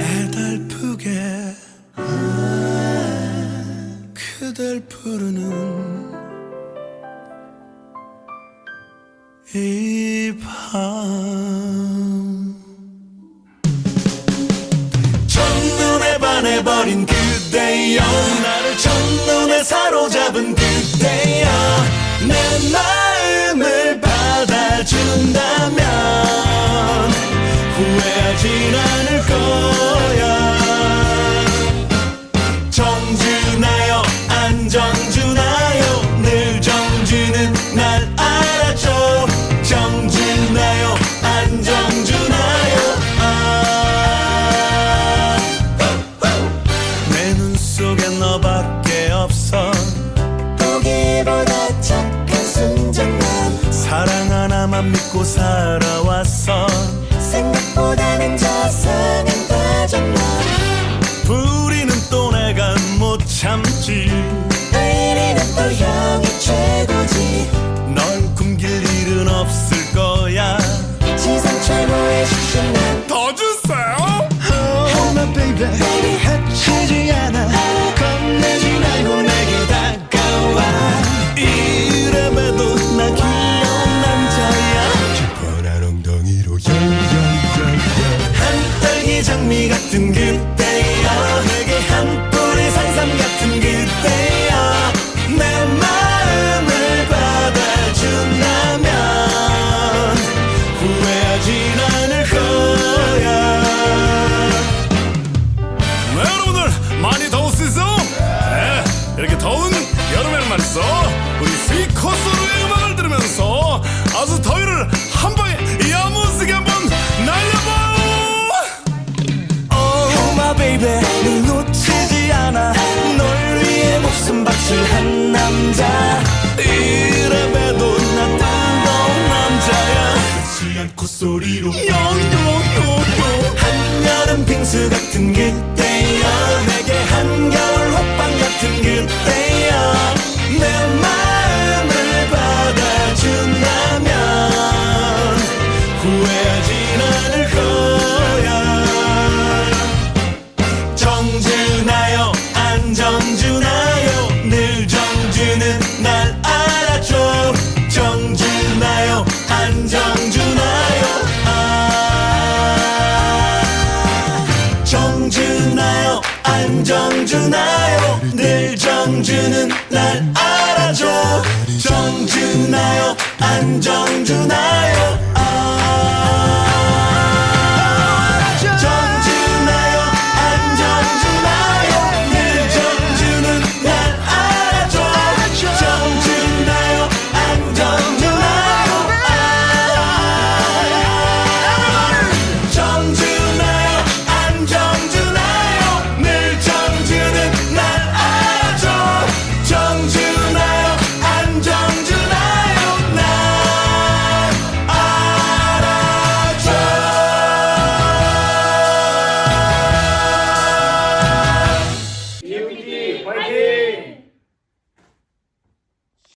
애달프게 그댈 부르는 이 밤. 첫눈에 반해버린 그대여 나를 첫눈에 사로잡은 그대여 내 마음을 받아준다면 후회하진 않아. 나만 믿고 살아왔어. 생각보다는 자상한 과정만 부리는 또 내가 못 참지. 의리는 또 형이 최고지. 널 숨길 일은 없을 거야. 지상 최고의 식신난 더 주세요. Oh my baby 우리 스위커스로의 음악을 들으면서 아주 더위를 한 방에 야무지게 한번 날려봐요 Oh my baby 늘 놓치지 않아. 널 위해 목숨 바칠 한 남자. 이래봬도 나 뜨거운 남자야. 그치 않고 소리로. 요요요요 한여름 빙수 같은 그때야. 내게 한겨울 가진 않을 거야. 정준하여 안정준하여 늘 정주는 날 알아줘. 정준하여 안정준하여 아. 정준하여 안정준하여 늘 정주는 날 알아줘. 정준하여 안정준하여